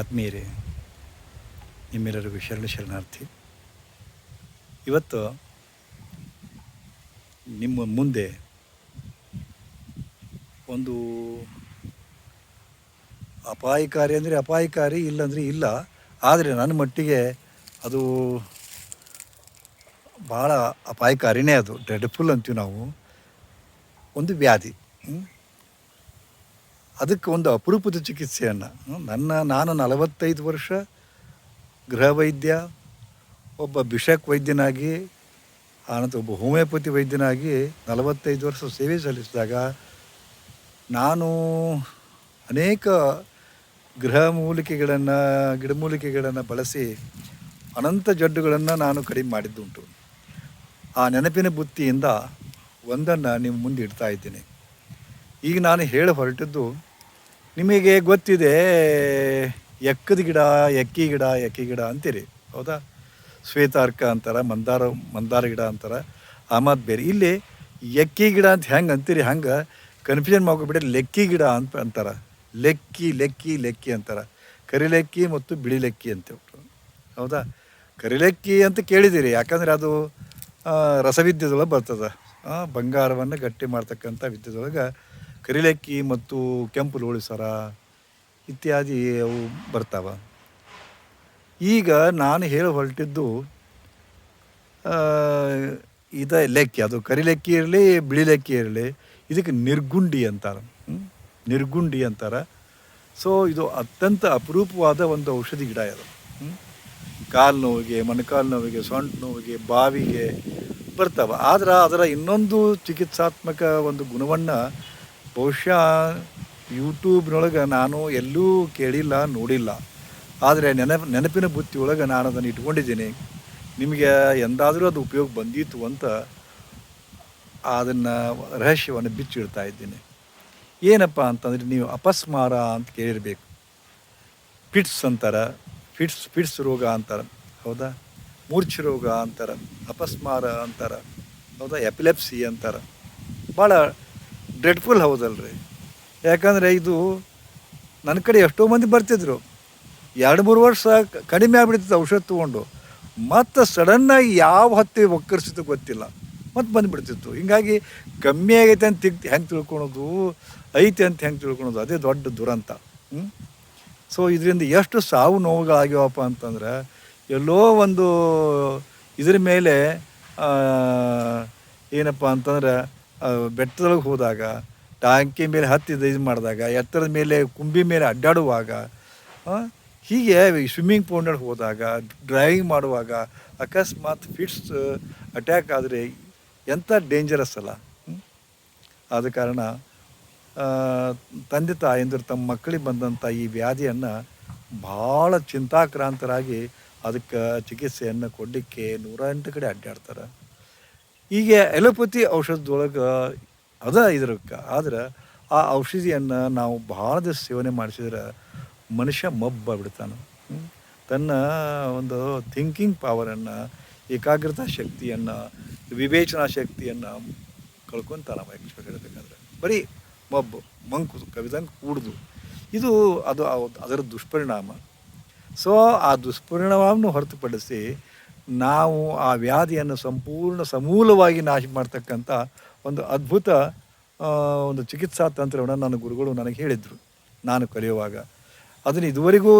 ಆತ್ಮೀಯರೇ, ನಿಮ್ಮೆಲ್ಲರಿಗೂ ಶರಣ ಶರಣಾರ್ಥಿ. ಇವತ್ತು ನಿಮ್ಮ ಮುಂದೆ ಒಂದು ಅಪಾಯಕಾರಿ ಅಂದರೆ ಅಪಾಯಕಾರಿ ಇಲ್ಲಂದರೆ ಇಲ್ಲ, ಆದರೆ ನನ್ನ ಮಟ್ಟಿಗೆ ಅದು ಭಾಳ ಅಪಾಯಕಾರಿನೇ ಅದು. ಡ್ರೆಡ್ಫುಲ್ ಅಂತೀವಿ ನಾವು. ಒಂದು ವ್ಯಾಧಿ? ಅದಕ್ಕೆ ಒಂದು ಅಪರೂಪದ ಚಿಕಿತ್ಸೆಯನ್ನು. ನನ್ನ, ನಾನು ನಲವತ್ತೈದು ವರ್ಷ ಗೃಹ ವೈದ್ಯ, ಒಬ್ಬ ಬಿಷಕ್ ವೈದ್ಯನಾಗಿ ಆನಂತರ ಒಬ್ಬ ಹೋಮಿಯೋಪತಿ ವೈದ್ಯನಾಗಿ ನಲವತ್ತೈದು ವರ್ಷ ಸೇವೆ ಸಲ್ಲಿಸಿದಾಗ ನಾನು ಅನೇಕ ಗೃಹ ಮೂಲಿಕೆಗಳನ್ನು ಗಿಡಮೂಲಿಕೆಗಳನ್ನು ಬಳಸಿ ಅನಂತ ಜಡ್ಡುಗಳನ್ನು ನಾನು ಕಡಿಮೆ ಮಾಡಿದ್ದುಂಟು. ಆ ನೆನಪಿನ ಬುತ್ತಿಯಿಂದ ಒಂದನ್ನು ನಿಮ್ಮ ಮುಂದೆ ಇಡ್ತಾ ಇದ್ದೀನಿ. ಈಗ ನಾನು ಹೇಳಿ ಹೊರಟಿದ್ದು ನಿಮಗೆ ಗೊತ್ತಿದೆ, ಎಕ್ಕದ ಗಿಡ, ಎಕ್ಕಿ ಗಿಡ ಎಕ್ಕಿ ಗಿಡ ಅಂತೀರಿ. ಹೌದಾ? ಶ್ವೇತಾರ್ಕ ಅಂತಾರೆ, ಮಂದಾರ ಮಂದಾರ ಗಿಡ ಅಂತಾರೆ, ಆಮದ್ ಬೇರೆ. ಇಲ್ಲಿ ಎಕ್ಕಿ ಗಿಡ ಅಂತ ಹೆಂಗೆ ಅಂತೀರಿ? ಹಂಗೆ ಕನ್ಫ್ಯೂಷನ್ ಮಾಡ್ಕೊಬಿಟ್ರೆ ಲೆಕ್ಕಿ ಗಿಡ ಅಂತ ಅಂತಾರೆ. ಲೆಕ್ಕಿ ಲೆಕ್ಕಿ ಲೆಕ್ಕಿ ಅಂತಾರೆ. ಕರಿಲೆಕ್ಕಿ ಮತ್ತು ಬಿಳಿ ಲೆಕ್ಕಿ ಅಂತ. ಹೌದಾ? ಕರಿಲೆಕ್ಕಿ ಅಂತ ಕೇಳಿದ್ದೀರಿ ಯಾಕಂದರೆ ಅದು ರಸವಿದ್ಯದೊಳಗೆ ಬರ್ತದೆ. ಬಂಗಾರವನ್ನು ಗಟ್ಟಿ ಮಾಡ್ತಕ್ಕಂಥ ವಿದ್ಯದೊಳಗೆ ಕರಿಲೆಕ್ಕಿ ಮತ್ತು ಕೆಂಪು ಲೋಳಿಸರ ಇತ್ಯಾದಿ ಅವು ಬರ್ತಾವ ಈಗ ನಾನು ಹೇಳಿ ಹೊರಟಿದ್ದು ಇದ ಲೆಕ್ಕಿ, ಅದು ಕರಿಲೆಕ್ಕಿ ಇರಲಿ, ಬಿಳಿ ಲೆಕ್ಕಿ ಇರಲಿ, ಇದಕ್ಕೆ ನಿರ್ಗುಂಡಿ ಅಂತಾರೆ? ನಿರ್ಗುಂಡಿ ಅಂತಾರೆ ಸೊ ಇದು ಅತ್ಯಂತ ಅಪರೂಪವಾದ ಒಂದು ಔಷಧಿ ಗಿಡ ಇದು? ಕಾಲು ನೋವಿಗೆ, ಮೊಣಕಾಲು ನೋವಿಗೆ, ಸೊಂಟ ನೋವಿಗೆ, ಬಾವಿಗೆ ಬರ್ತಾವೆ ಆದ್ರೆ ಅದರ ಇನ್ನೊಂದು ಚಿಕಿತ್ಸಾತ್ಮಕ ಒಂದು ಗುಣವನ್ನು ಬಹುಶಃ ಯೂಟ್ಯೂಬ್ನೊಳಗೆ ನಾನು ಎಲ್ಲೂ ಕೇಳಿಲ್ಲ, ನೋಡಿಲ್ಲ. ಆದರೆ ನೆನಪು, ನೆನಪಿನ ಬುತ್ತಿ ಒಳಗೆ ನಾನು ಅದನ್ನು ಇಟ್ಕೊಂಡಿದ್ದೀನಿ. ನಿಮಗೆ ಎಂದಾದರೂ ಅದು ಉಪಯೋಗ ಬಂದಿತ್ತು ಅಂತ ಅದನ್ನು ರಹಸ್ಯವನ್ನು ಬಿಚ್ಚಿಡ್ತಾ ಇದ್ದೀನಿ. ಏನಪ್ಪ ಅಂತಂದರೆ ನೀವು ಅಪಸ್ಮಾರ ಅಂತ ಕೇಳಿರಬೇಕು. ಫಿಟ್ಸ್ ಅಂತಾರೆ ಫಿಟ್ಸ್ ಫಿಟ್ಸ್ ರೋಗ ಅಂತಾರೆ, ಹೌದಾ? ಮೂರ್ಛ ರೋಗ ಅಂತಾರೆ, ಅಪಸ್ಮಾರ ಅಂತಾರೆ, ಹೌದಾ? ಎಪಿಲೆಪ್ಸಿ ಅಂತಾರೆ. ಭಾಳ ಡ್ರೆಡ್ಫುಲ್ ಹೌದಲ್ರಿ. ಯಾಕಂದರೆ ಇದು ನನ್ನ ಕಡೆ ಎಷ್ಟೋ ಮಂದಿ ಬರ್ತಿದ್ರು. ಎರಡು, ಮೂರು ವರ್ಷ ಕಡಿಮೆ ಆಗ್ಬಿಡ್ತಿತ್ತು ಔಷಧ ತೊಗೊಂಡು. ಮತ್ತು ಸಡನ್ನಾಗಿ ಯಾವ ಹತ್ತಿ ಒಕ್ಕರಿಸಿತು ಗೊತ್ತಿಲ್ಲ. ಮತ್ತೆ ಬಂದುಬಿಡ್ತಿತ್ತು. ಹಿಂಗಾಗಿ ಕಮ್ಮಿ ಆಗೈತೆ ಅಂತ ತಿಗ್ ಹೆಂಗೆ ತಿಳ್ಕೊಳೋದು? ಐತೆ ಅಂತ ಹೆಂಗೆ ತಿಳ್ಕೊಳೋದು? ಅದೇ ದೊಡ್ಡ ದುರಂತ. ಹ್ಞೂ ಸೊ ಇದರಿಂದ ಎಷ್ಟು ಸಾವು ನೋವುಗಳಾಗ್ಯಾವಪ್ಪ ಅಂತಂದ್ರೆ, ಎಲ್ಲೋ ಒಂದು ಇದ್ರ ಮೇಲೆ ಏನಪ್ಪ ಅಂತಂದ್ರೆ ಬೆಟ್ಟದೊಳಗೆ ಹೋದಾಗ, ಟಾಂಕಿ ಮೇಲೆ ಹತ್ತಿದ ಇದು ಮಾಡಿದಾಗ, ಎತ್ತರದ ಮೇಲೆ ಕುಂಬಿ ಮೇಲೆ ಅಡ್ಡಾಡುವಾಗ ಹೀಗೆ ಸ್ವಿಮ್ಮಿಂಗ್ ಪೂಲ್ನಲ್ಲಿ ಹೋದಾಗ ಡ್ರೈವಿಂಗ್ ಮಾಡುವಾಗ ಅಕಸ್ಮಾತ್ ಫಿಟ್ಸ್ ಅಟ್ಯಾಕ್ ಆದರೆ ಎಂಥ ಡೇಂಜರಸ್ ಅಲ್ಲ? ಆದ ಕಾರಣ ತಂದೆ ತಾಯಂದಿರು ತಮ್ಮ ಮಕ್ಕಳಿಗೆ ಬಂದಂಥ ಈ ವ್ಯಾಧಿಯನ್ನು ಭಾಳ ಚಿಂತಾಕ್ರಾಂತರಾಗಿ ಅದಕ್ಕೆ ಚಿಕಿತ್ಸೆಯನ್ನು ಕೊಡಲಿಕ್ಕೆ ನೂರ ಎಂಟು ಕಡೆ ಅಡ್ಡಾಡ್ತಾರೆ ಈಗ ಎಲೋಪತಿ ಔಷಧದೊಳಗೆ ಅದ ಇದ್ರಕ್ಕೆ ಆದ್ರೆ ಆ ಔಷಧಿಯನ್ನು ನಾವು ಭಾಳ ದಿವಸ ಸೇವನೆ ಮಾಡಿಸಿದ್ರೆ ಮನುಷ್ಯ ಮಬ್ಬ ಬಿಡ್ತಾನೆ ತನ್ನ ಒಂದು ಥಿಂಕಿಂಗ್ ಪವರನ್ನು ಏಕಾಗ್ರತಾ ಶಕ್ತಿಯನ್ನು, ವಿವೇಚನಾ ಶಕ್ತಿಯನ್ನು ಆ್ಯಕ್ಚುಲಿ ಹೇಳ್ಬೇಕಂದ್ರೆ. ಬರೀ ಮಬ್ಬು ಮಂಕು ಕವಿದಂಗೆ ಕೂಡ್ದು. ಇದು ಅದು ಅದರ ದುಷ್ಪರಿಣಾಮ. ಸೊ ಆ ದುಷ್ಪರಿಣಾಮವನ್ನು ಹೊರತುಪಡಿಸಿ ನಾವು ಆ ವ್ಯಾಧಿಯನ್ನು ಸಂಪೂರ್ಣ ಸಮೂಲವಾಗಿ ನಾಶ ಮಾಡ್ತಕ್ಕಂಥ ಒಂದು ಅದ್ಭುತ ಒಂದು ಚಿಕಿತ್ಸಾ ತಂತ್ರವನ್ನು ನನ್ನ ಗುರುಗಳು ನನಗೆ ಹೇಳಿದರು ನಾನು ಕಲಿಯುವಾಗ. ಅದನ್ನು ಇದುವರೆಗೂ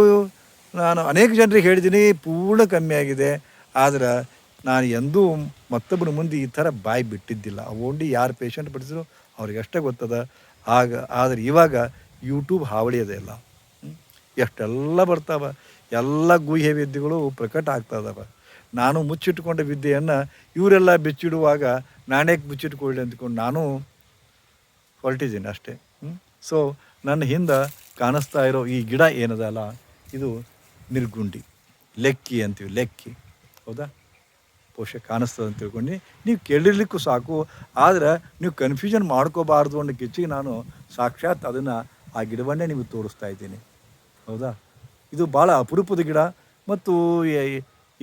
ನಾನು ಅನೇಕ ಜನರಿಗೆ ಹೇಳಿದ್ದೀನಿ, ಪೂರ್ಣ ಕಮ್ಮಿಯಾಗಿದೆ ಆದರೆ ನಾನು ಎಂದೂ ಮತ್ತೊಬ್ಬರ ಮುಂದೆ ಈ ಥರ ಬಾಯಿ ಬಿಟ್ಟಿದ್ದಿಲ್ಲ. ಓನ್ಲಿ ಯಾರು ಪೇಷಂಟ್ ಬಿಡಿಸಿದ್ರು ಅವ್ರಿಗೆ ಅಷ್ಟೇ ಗೊತ್ತದ. ಆಗ, ಆದರೆ ಇವಾಗ ಯೂಟ್ಯೂಬ್ ಹಾವಳಿ ಅದೇ ಇಲ್ಲ? ಎಷ್ಟೆಲ್ಲ ಬರ್ತಾವ, ಎಲ್ಲ ಗುಹ್ಯ ವಿದ್ಯೆಗಳು ಪ್ರಕಟ ಆಗ್ತಾ ನಾನು ಮುಚ್ಚಿಟ್ಟುಕೊಂಡ ವಿದ್ಯೆಯನ್ನು ಇವರೆಲ್ಲ ಬಿಚ್ಚಿಡುವಾಗ ನಾಣ್ಯಕ್ಕೆ ಮುಚ್ಚಿಟ್ಕೊಳ್ಳಿ ಅಂದ್ಕೊಂಡು ನಾನು ಹೊರಟಿದ್ದೀನಿ ಅಷ್ಟೇ. ಸೊ ನನ್ನ ಹಿಂದೆ ಕಾಣಿಸ್ತಾ ಇರೋ ಈ ಗಿಡ ಏನದಲ್ಲ, ಇದು ನಿರ್ಗುಂಡಿ. ಲೆಕ್ಕಿ ಅಂತೀವಿ, ಲೆಕ್ಕಿ. ಹೌದಾ? ಪೋಷಕ ಕಾಣಿಸ್ತದೆ ಅಂತ ತಿಳ್ಕೊಂಡು. ನೀವು ಕೇಳಿರ್ಲಿಕ್ಕೂ ಸಾಕು, ಆದ್ರೆ ನೀವು ಕನ್ಫ್ಯೂಷನ್ ಮಾಡ್ಕೋಬಾರ್ದು ಅನ್ನೋ ಕಿಚ್ಚಿಗೆ ನಾನು ಸಾಕ್ಷಾತ್ ಅದನ್ನು ಆ ಗಿಡವನ್ನೇ ನಿಮಗೆ ತೋರಿಸ್ತಾ ಇದ್ದೀನಿ. ಹೌದಾ? ಇದು ಭಾಳ ಅಪರೂಪದ ಗಿಡ, ಮತ್ತು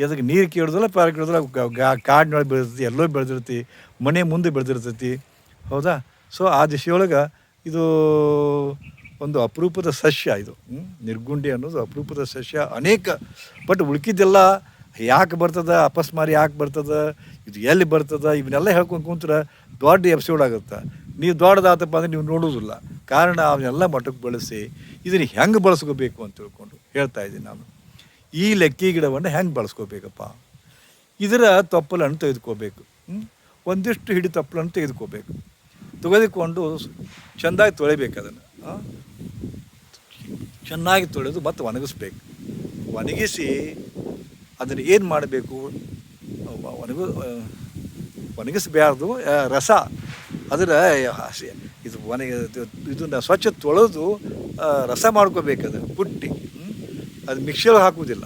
ಎದಕ್ಕೆ ನೀರು ಕೇಳಿದ್ರಲ್ಲ ಪಾರ ಕೇಳಿದಲ್ಲ ಕಾಡಿನೊಳಗೆ ಬೆಳೆದಿರ್ತೈತಿ ಎಲ್ಲೋ ಬೆಳೆದಿರ್ತೈತಿ ಮನೆ ಮುಂದೆ ಬೆಳೆದಿರ್ತೈತಿ. ಹೌದಾ? ಸೊ ಆ ದಿಶೆಯೊಳಗೆ ಇದು ಒಂದು ಅಪರೂಪದ ಸಸ್ಯ ಇದು. ನಿರ್ಗುಂಡಿ ಅನ್ನೋದು ಅಪರೂಪದ ಸಸ್ಯ. ಅನೇಕ, ಬಟ್ ಉಳ್ಕಿದ್ದೆಲ್ಲ ಯಾಕೆ ಬರ್ತದ, ಅಪಸ್ಮಾರಿ ಯಾಕೆ ಬರ್ತದ, ಇದು ಎಲ್ಲಿ ಬರ್ತದ, ಇವನ್ನೆಲ್ಲ ಹೇಳ್ಕೊಂಡು ಕುಂತ್ರೆ ದೊಡ್ಡ ಎಪಿಸೋಡ್ ಆಗುತ್ತೆ. ನೀವು ದೊಡ್ಡದಾತಪ್ಪ ಅಂದರೆ ನೀವು ನೋಡೋದಿಲ್ಲ. ಕಾರಣ, ಅವನ್ನೆಲ್ಲ ಮಠಕ್ಕೆ ಬಳಸಿ, ಇದನ್ನು ಹೆಂಗೆ ಬಳಸ್ಕೋಬೇಕು ಅಂತ ತಿಳ್ಕೊಂಡು ಹೇಳ್ತಾ ಇದ್ದೀನಿ ನಾನು. ಈ ಲೆಕ್ಕಿ ಗಿಡವನ್ನು ಹೆಂಗೆ ಬಳಸ್ಕೋಬೇಕಪ್ಪ? ಇದರ ತಪ್ಪಲನ್ನು ತೆಗೆದುಕೋಬೇಕು. ಒಂದಿಷ್ಟು ಹಿಡಿ ತಪ್ಪಲನ್ನು ತೆಗೆದುಕೋಬೇಕು. ತೆಗೆದುಕೊಂಡು ಚೆಂದಾಗಿ ತೊಳಿಬೇಕು ಅದನ್ನು. ಚೆನ್ನಾಗಿ ತೊಳೆದು ಮತ್ತು ಒಣಗಿಸ್ಬೇಕು. ಒಣಗಿಸಿ ಅದನ್ನು ಏನು ಮಾಡಬೇಕು? ಒಣಗ ಒಣಗಿಸಬಾರ್ದು ರಸ. ಅದರ, ಇದು ಒಣಗಿ ಇದನ್ನು ಸ್ವಚ್ಛ ತೊಳೆದು ರಸ ಮಾಡ್ಕೋಬೇಕು ಅದು ಪುಟ್ಟಿ? ಅದು ಮಿಕ್ಸರ್ ಹಾಕುವುದಿಲ್ಲ.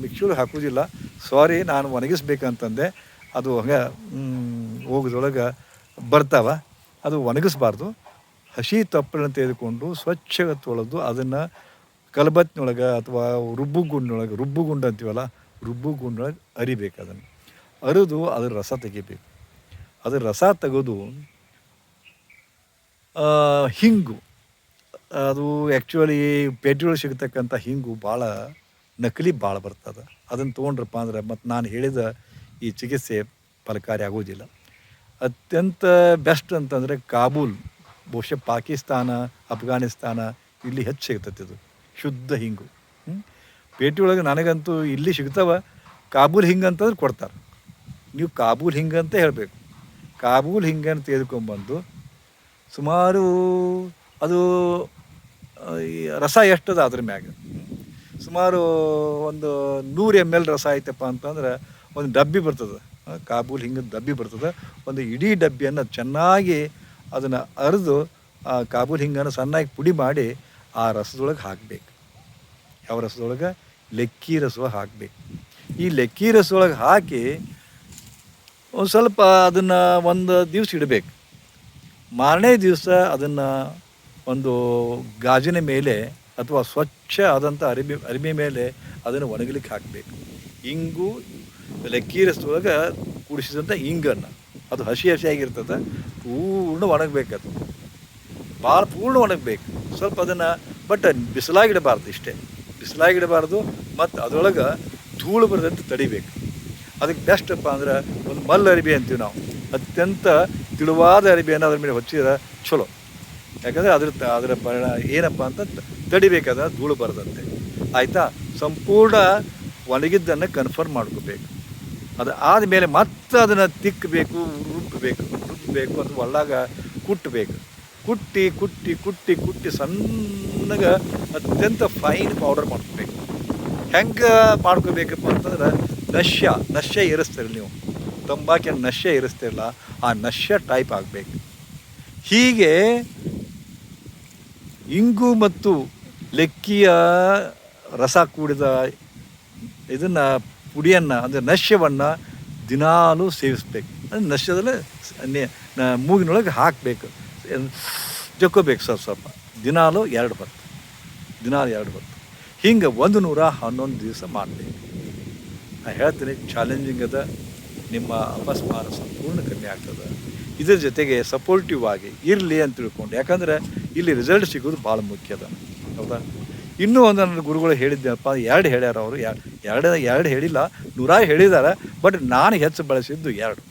ಮಿಕ್ಸರ್ ಹಾಕುವುದಿಲ್ಲ. ಸಾರಿ ನಾನು ಒಣಗಿಸ್ಬೇಕಂತಂದೆ. ಅದು ಹಂಗೆ ಹೋಗೋದ್ರೊಳಗೆ ಬರ್ತಾವ. ಅದು ಒಣಗಿಸ್ಬಾರ್ದು. ಹಸಿ ತಪ್ಪಲನ್ನು ತೆಗೆದುಕೊಂಡು ಸ್ವಚ್ಛ ತೊಳೆದು ಅದನ್ನು ಕಲಬತ್ತಿನೊಳಗೆ ಅಥವಾ ರುಬ್ಬು ರುಬ್ಬುಗುಂಡು ರುಬ್ಬು ಗುಂಡು ಅಂತೀವಲ್ಲ ರುಬ್ಬು ಗುಂಡೊಳಗೆ ಅರಿಬೇಕು ಅದನ್ನು. ಅರಿದು ಅದರ ರಸ ತೆಗಿಬೇಕು. ಅದರ ರಸ ತೆಗೆದು ಹಿಂಗು. ಅದು ಆ್ಯಕ್ಚುಲಿ ಪೇಟೆಯೊಳಗೆ ಸಿಗ್ತಕ್ಕಂಥ ಹಿಂಗು ಭಾಳ ನಕಲಿ ಭಾಳ ಬರ್ತದೆ. ಅದನ್ನು ತೊಗೊಂಡ್ರಪ್ಪ ಅಂದ್ರೆ ಮತ್ತು ನಾನು ಹೇಳಿದ ಈ ಚಿಕಿತ್ಸೆ ಫಲಕಾರಿ ಆಗೋದಿಲ್ಲ. ಅತ್ಯಂತ ಬೆಸ್ಟ್ ಅಂತಂದರೆ ಕಾಬೂಲ್, ಬಹುಶಃ ಪಾಕಿಸ್ತಾನ, ಅಫ್ಘಾನಿಸ್ತಾನ ಇಲ್ಲಿ ಹೆಚ್ಚು ಸಿಗ್ತೈತೆ ಇದು, ಶುದ್ಧ ಹಿಂಗು? ಪೇಟೆಯೊಳಗೆ ನನಗಂತೂ ಇಲ್ಲಿ ಸಿಗ್ತಾವ, ಕಾಬೂಲ್ ಹಿಂಗಂತಂದ್ರೆ ಕೊಡ್ತಾರೆ. ನೀವು ಕಾಬೂಲ್ ಹಿಂಗಂತ ಹೇಳಬೇಕು. ಕಾಬೂಲ್ ಹಿಂಗನ್ನು ತೆಗೆದುಕೊಂಡ್ಬಂದು ಸುಮಾರು ಅದು ಈ ರಸ ಎಷ್ಟದ ಅದ್ರ ಮ್ಯಾಗ. ಸುಮಾರು ಒಂದು ನೂರು ಎಂ ಎಲ್ ರಸ ಐತಪ್ಪ ಅಂತಂದ್ರೆ ಒಂದು ಡಬ್ಬಿ ಬರ್ತದೆ. ಕಾಬೂಲ್ ಹಿಂಗೆ ಡಬ್ಬಿ ಬರ್ತದೆ. ಒಂದು ಇಡೀ ಡಬ್ಬಿಯನ್ನು ಚೆನ್ನಾಗಿ ಅದನ್ನು ಅರೆದು, ಆ ಕಾಬೂಲ್ ಹಿಂಗನ್ನು ಸಣ್ಣಾಗಿ ಪುಡಿ ಮಾಡಿ ಆ ರಸದೊಳಗೆ ಹಾಕಬೇಕು. ಯಾವ ರಸದೊಳಗೆ? ಲೆಕ್ಕಿ ರಸ ಹಾಕಬೇಕು. ಈ ಲೆಕ್ಕಿ ರಸದೊಳಗೆ ಹಾಕಿ ಒಂದು ಸ್ವಲ್ಪ ಅದನ್ನು ಒಂದು ದಿವ್ಸ ಇಡಬೇಕು. ಮಾರನೇ ದಿವಸ ಅದನ್ನು ಒಂದು ಗಾಜಿನ ಮೇಲೆ ಅಥವಾ ಸ್ವಚ್ಛ ಆದಂಥ ಅರಿಬಿ ಅರಿಬಿ ಮೇಲೆ ಅದನ್ನು ಒಣಗಲಿಕ್ಕೆ ಹಾಕಬೇಕು. ಇಂಗು ಲೆಕ್ಕೀರಿಸುವಾಗ ಕೂಡಿಸಿದಂಥ ಇಂಗನ್ನು. ಅದು ಹಸಿ ಹಸಿಯಾಗಿರ್ತದೆ, ಪೂರ್ಣ ಒಣಗಬೇಕದು ಭಾಳ ಪೂರ್ಣ ಒಣಗಬೇಕು. ಸ್ವಲ್ಪ ಅದನ್ನು, ಬಟ್ ಬಿಸಿಲಾಗಿಡಬಾರ್ದು ಇಷ್ಟೇ. ಬಿಸಿಲಾಗಿಡಬಾರ್ದು ಮತ್ತು ಅದರೊಳಗೆ ಧೂಳು ಬರದಂತೆ ತಡಿಬೇಕು. ಅದಕ್ಕೆ ಬೆಸ್ಟಪ್ಪ ಅಂದ್ರೆ ಒಂದು ಮಲ್ಲ ಅರಿಬಿ ಅಂತೀವಿ ನಾವು. ಅತ್ಯಂತ ತಿಳುವಾದ ಅರಿಬಿಯನ್ನು ಅದ್ರ ಮೇಲೆ ಹೊಚ್ಚಿದ್ರೆ ಚಲೋ. ಯಾಕಂದರೆ ಅದ್ರ ಅದರ ಪರಿಣ ಏನಪ್ಪ ಅಂತ ತಡಿಬೇಕಾದ ಧೂಳು ಬರದಂತೆ. ಆಯಿತಾ? ಸಂಪೂರ್ಣ ಒಣಗಿದ್ದನ್ನು ಕನ್ಫರ್ಮ್ ಮಾಡ್ಕೋಬೇಕು. ಅದು ಆದಮೇಲೆ ಮತ್ತೆ ಅದನ್ನು ತಿಕ್ಕಬೇಕು ರುಬ್ಬಬೇಕು ರುಬ್ಬಬೇಕು ಅದು ಒಳ್ಳಾಗ ಕುಟ್ಟಬೇಕು ಕುಟ್ಟಿ ಕುಟ್ಟಿ ಕುಟ್ಟಿ ಕುಟ್ಟಿ ಸಣ್ಣಗೆ ಅತ್ಯಂತ ಫೈನ್ ಪೌಡರ್ ಮಾಡ್ಕೋಬೇಕು. ಹೆಂಗೆ ಮಾಡ್ಕೋಬೇಕಪ್ಪ ಅಂತಂದ್ರೆ ನಶ್ಯ ನಶ್ಯ ಇರಿಸ್ತೀರಿ ನೀವು. ತಂಬಾಕಿನ ನಶ್ಯ ಇರಿಸ್ತಿರಲ್ಲ ಆ ನಶ್ಯ ಟೈಪ್ ಆಗಬೇಕು. ಹೀಗೆ ಇಂಗು ಮತ್ತು ಲೆಕ್ಕಿಯ ರಸ ಕೂಡಿದ ಇದನ್ನು ಪುಡಿಯನ್ನು, ಅಂದರೆ ನಶ್ಯವನ್ನು ದಿನಾಲೂ ಸೇವಿಸ್ಬೇಕು. ಅಂದರೆ ನಶ್ಯದಲ್ಲಿ ಮೂಗಿನೊಳಗೆ ಹಾಕಬೇಕು. ಜಕ್ಕೋಬೇಕು ಸ್ವಲ್ಪ ಸ್ವಲ್ಪ. ದಿನಾಲೂ ಎರಡು ಹೊತ್ತು. ದಿನಾಲು ಎರಡು ಹೊತ್ತು. ಹಿಂಗೆ ಒಂದು ನೂರ ಹನ್ನೊಂದು ದಿವಸ ಮಾಡಬೇಕು. ನಾನು ಹೇಳ್ತೀನಿ ಚಾಲೆಂಜಿಂಗ್ ಅದ. ನಿಮ್ಮ ಅಪಸ್ಮಾರ ಸಂಪೂರ್ಣ ಕಮ್ಮಿ ಆಗ್ತದೆ. ಇದ್ರ ಜೊತೆಗೆ ಸಪೋರ್ಟಿವ್ ಆಗಿ ಇರಲಿ ಅಂತ ತಿಳ್ಕೊಂಡು. ಯಾಕಂದ್ರೆ ಇಲ್ಲಿ ರಿಸಲ್ಟ್ ಸಿಗೋದು ಭಾಳ ಮುಖ್ಯ ಅದ. ಹೌದಾ? ಇನ್ನೂ ಒಂದು ನನ್ನ ಗುರುಗಳು ಹೇಳಿದ್ದೆನಪ್ಪ ಎರಡು ಹೇಳ್ಯಾರ ಅವರು. ಎರಡು ಎರಡು ಹೇಳಿಲ್ಲ ನೂರ ಹೇಳಿದ್ದಾರೆ ಬಟ್ ನಾನು ಹೆಚ್ಚು ಬಳಸಿದ್ದು ಎರಡು.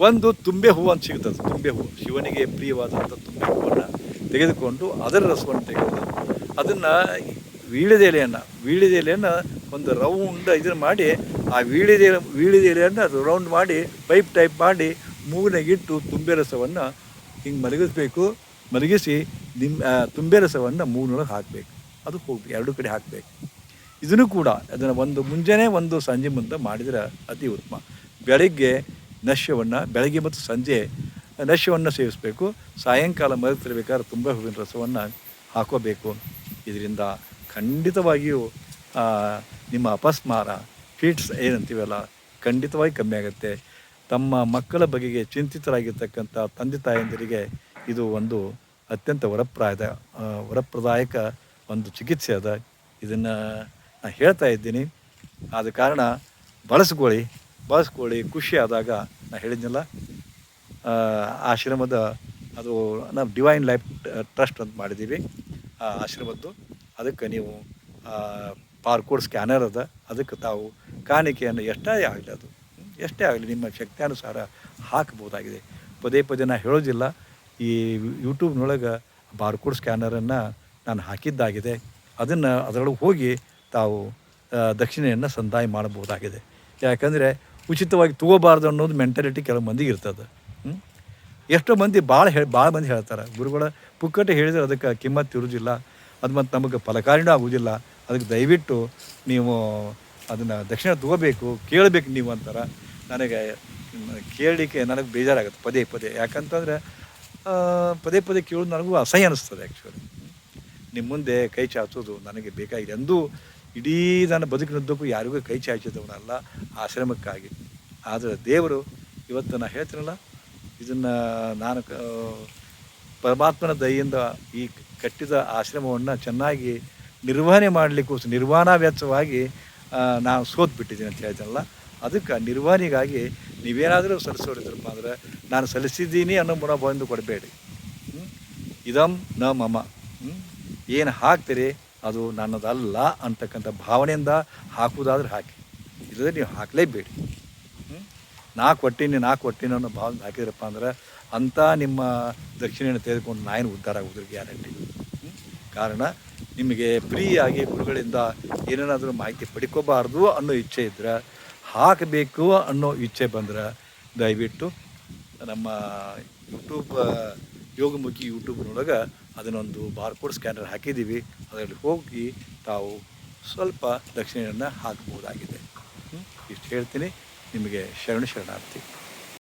ಒಂದು ತುಂಬೆ ಹೂವು ಅಂತ ಸಿಗುತ್ತದೆ ತುಂಬೆ ಹೂವು. ಶಿವನಿಗೆ ಪ್ರಿಯವಾದಂಥ ತುಂಬೆ ಹೂವನ್ನು ತೆಗೆದುಕೊಂಡು ಅದರ ರಸವನ್ನು ತೆಗೆದು ಅದನ್ನು ವೀಳ್ಯದೆಲೆಯನ್ನು ಎಲೆಯನ್ನು ವೀಳ್ಯದ ಎಲೆಯನ್ನು ಒಂದು ರೌಂಡ್ ಇದನ್ನು ಮಾಡಿ, ಆ ವೀಳ್ಯದೆಲೆ, ವೀಳ್ಯದೆಲೆಯನ್ನು ರೌಂಡ್ ಮಾಡಿ ಪೈಪ್ ಟೈಪ್ ಮಾಡಿ ಮೂಗಿನಾಗಿಟ್ಟು ತುಂಬೆ ರಸವನ್ನು ಹಿಂಗೆ ಮಲಗಿಸ್ಬೇಕು. ಮಲಗಿಸಿ ನಿಮ್ಮ ತುಂಬೆ ರಸವನ್ನು ಮೂಗಿನೊಳಗೆ ಹಾಕಬೇಕು. ಅದು ಹೋಗಿ ಎರಡು ಕಡೆ ಹಾಕಬೇಕು. ಇದನ್ನು ಕೂಡ ಅದನ್ನು ಒಂದು ಮುಂಜಾನೆ ಒಂದು ಸಂಜೆ ಮುಂದೆ ಮಾಡಿದರೆ ಅತಿ ಉತ್ತಮ. ಬೆಳಗ್ಗೆ ನಶ್ಯವನ್ನು, ಬೆಳಗ್ಗೆ ಮತ್ತು ಸಂಜೆ ನಶ್ಯವನ್ನು ಸೇವಿಸಬೇಕು. ಸಾಯಂಕಾಲ ಮಲಗ್ತಿರ್ಬೇಕಾದ್ರೆ ತುಂಬ ಹೂವಿನ ರಸವನ್ನು ಹಾಕೋಬೇಕು. ಇದರಿಂದ ಖಂಡಿತವಾಗಿಯೂ ನಿಮ್ಮ ಅಪಸ್ಮಾರ ಫೀಟ್ಸ್ ಏನಂತೀವಲ್ಲ, ಖಂಡಿತವಾಗಿ ಕಮ್ಮಿ ಆಗುತ್ತೆ. ತಮ್ಮ ಮಕ್ಕಳ ಬಗೆಗೆ ಚಿಂತಿತರಾಗಿರ್ತಕ್ಕಂಥ ತಂದೆ ತಾಯಂದಿರಿಗೆ ಇದು ಒಂದು ಅತ್ಯಂತ ವರಪ್ರಾಯದ ವರಪ್ರದಾಯಕ ಒಂದು ಚಿಕಿತ್ಸೆ ಅದ. ಇದನ್ನು ನಾನು ಹೇಳ್ತಾ ಇದ್ದೀನಿ. ಆದ ಕಾರಣ ಬಳಸ್ಕೊಳ್ಳಿ ಬಳಸ್ಕೊಳ್ಳಿ. ಖುಷಿ ಆದಾಗ ನಾನು ಹೇಳಿದ್ನಲ್ಲ ಆಶ್ರಮದ ಅದು ನಾವು ಡಿವೈನ್ ಲೈಫ್ ಟ್ರಸ್ಟ್ ಅಂತ ಮಾಡಿದ್ದೀವಿ. ಆ ಆಶ್ರಮದ್ದು. ಅದಕ್ಕೆ ನೀವು ಪಾರ್ಕೋಡ್ ಸ್ಕ್ಯಾನರ್ ಅದ. ಅದಕ್ಕೆ ತಾವು ಕಾಣಿಕೆಯನ್ನು ಎಷ್ಟೇ ಆಗಲಿ ಅದು. ಎಷ್ಟೇ ಆಗಲಿ ನಿಮ್ಮ ಶಕ್ತಿಯಾನುಸಾರ ಹಾಕಬಹುದಾಗಿದೆ ಪದೇ ಪದೇ ನಾನು ಹೇಳೋದಿಲ್ಲ, ಈ ಯೂಟ್ಯೂಬ್ನೊಳಗೆ ಬಾರ್ಕೋಡ್ ಸ್ಕ್ಯಾನರನ್ನು ನಾನು ಹಾಕಿದ್ದಾಗಿದೆ. ಅದನ್ನು ಅದರೊಳಗೆ ಹೋಗಿ ತಾವು ದಕ್ಷಿಣೆಯನ್ನು ಸಂದಾಯ ಮಾಡಬಹುದಾಗಿದೆ. ಯಾಕಂದರೆ ಉಚಿತವಾಗಿ ತಗೋಬಾರ್ದು ಅನ್ನೋದು ಮೆಂಟಾಲಿಟಿ ಕೆಲವು ಮಂದಿಗೆ ಇರ್ತದೆ? ಎಷ್ಟೋ ಮಂದಿ ಭಾಳ ಹೇಳಿ ಭಾಳ ಮಂದಿ ಹೇಳ್ತಾರೆ. ಗುರುಗಳ ಪುಕ್ಕಟ್ಟೆ ಹೇಳಿದರೆ ಅದಕ್ಕೆ ಕಿಮ್ಮತ್ತು ಇರುವುದಿಲ್ಲ ಅದು ಮತ್ತು ನಮಗೆ ಫಲಕಾರಿನೂ ಆಗುವುದಿಲ್ಲ ಅದಕ್ಕೆ ದಯವಿಟ್ಟು ನೀವು ಅದನ್ನು ದಕ್ಷಿಣ ತಗೋಬೇಕು, ಕೇಳಬೇಕು ನೀವು ಅಂತಾರ. ನನಗೆ, ಕೇಳಲಿಕ್ಕೆ ನನಗೆ ಬೇಜಾರಾಗುತ್ತೆ, ಪದೇ ಪದೇ. ಯಾಕಂತಂದರೆ ಪದೇ ಪದೇ ಕೇಳೋದು ನನಗೂ ಅಸಹ್ಯ ಅನಿಸ್ತದೆ ಆ್ಯಕ್ಚುಲಿ ನಿಮ್ಮ ಮುಂದೆ ಕೈ ಚಾಚೋದು ನನಗೆ ಬೇಕಾಗಿದೆ. ಎಂದೂ ಇಡೀ ನನ್ನ ಬದುಕಿನದ್ದಕ್ಕೂ ಯಾರಿಗೂ ಕೈ ಚಾಚಿದವನಲ್ಲ, ಆಶ್ರಮಕ್ಕಾಗಿ. ಆದರೆ ದೇವರು, ಇವತ್ತು ನಾನು ಹೇಳ್ತೀನಲ್ಲ, ಇದನ್ನು ನಾನು ಪರಮಾತ್ಮನ ದಯಿಂದ ಈ ಕಟ್ಟಿದ ಆಶ್ರಮವನ್ನು ಚೆನ್ನಾಗಿ ನಿರ್ವಹಣೆ ಮಾಡಲಿಕ್ಕೋಸ್ಕರ ನಿರ್ವಹಣಾ ವೆಚ್ಚವಾಗಿ ನಾನು ಸೋತ್ ಬಿಟ್ಟಿದ್ದೀನಿ ಅಂತ ಹೇಳ್ತೀನಲ್ಲ? ಅದಕ್ಕೆ ನಿರ್ವಹಣೆಗಾಗಿ ನೀವೇನಾದರೂ ಸಲ್ಲಿಸೋರಿದ್ರಪ್ಪ ಅಂದ್ರೆ ನಾನು ಸಲ್ಲಿಸಿದ್ದೀನಿ ಅನ್ನೋ ಮನೋಭಾವದಿಂದ ಕೊಡಬೇಡಿ? ಇದಂ ನ ಮಮ. ಏನು ಹಾಕ್ತೀರಿ? ಅದು ನನ್ನದಲ್ಲ ಅಂತಕ್ಕಂಥ ಭಾವನೆಯಿಂದ ಹಾಕುವುದಾದ್ರೆ ಹಾಕಿ. ಇಲ್ಲದೆ ನೀವು ಹಾಕಲೇಬೇಡಿ? ನಾ ಕೊಟ್ಟಿನಿ ನಾ ಕೊಟ್ಟಿನಿ ಅನ್ನೋ ಭಾವನೆ ಹಾಕಿದ್ರಪ್ಪ ಅಂದ್ರೆ ಅಂಥ ನಿಮ್ಮ ದಕ್ಷಿಣೆಯನ್ನು ತೆಗೆದುಕೊಂಡು ನಾಯಿನ ಉದ್ಧಾರ ಆಗೋದ್ರಿಗೆ ಗ್ಯಾರಂಟಿ. ಕಾರಣ ನಿಮಗೆ ಫ್ರೀಯಾಗಿ ಗುರುಗಳಿಂದ ಏನೇನಾದರೂ ಮಾಹಿತಿ ಪಡ್ಕೋಬಾರ್ದು ಅನ್ನೋ ಇಚ್ಛೆ ಇದ್ದರೆ ಹಾಕಬೇಕು ಅನ್ನೋ ಇಚ್ಛೆ ಬಂದರೆ ದಯವಿಟ್ಟು ನಮ್ಮ ಯೂಟ್ಯೂಬ್ ಯೋಗಮುಖಿ ಯೂಟ್ಯೂಬ್ನೊಳಗೆ ಅದನ್ನೊಂದು ಬಾರ್ಕೋಡ್ ಸ್ಕ್ಯಾನರ್ ಹಾಕಿದ್ದೀವಿ. ಅದರಲ್ಲಿ ಹೋಗಿ ತಾವು ಸ್ವಲ್ಪ ದಕ್ಷಿಣೆಯನ್ನು ಹಾಕ್ಬೋದಾಗಿದೆ. ಹ್ಮ್? ಇಷ್ಟು ಹೇಳ್ತೀನಿ. ನಿಮಗೆ ಶರಣ ಶರಣಾರ್ಥಿ.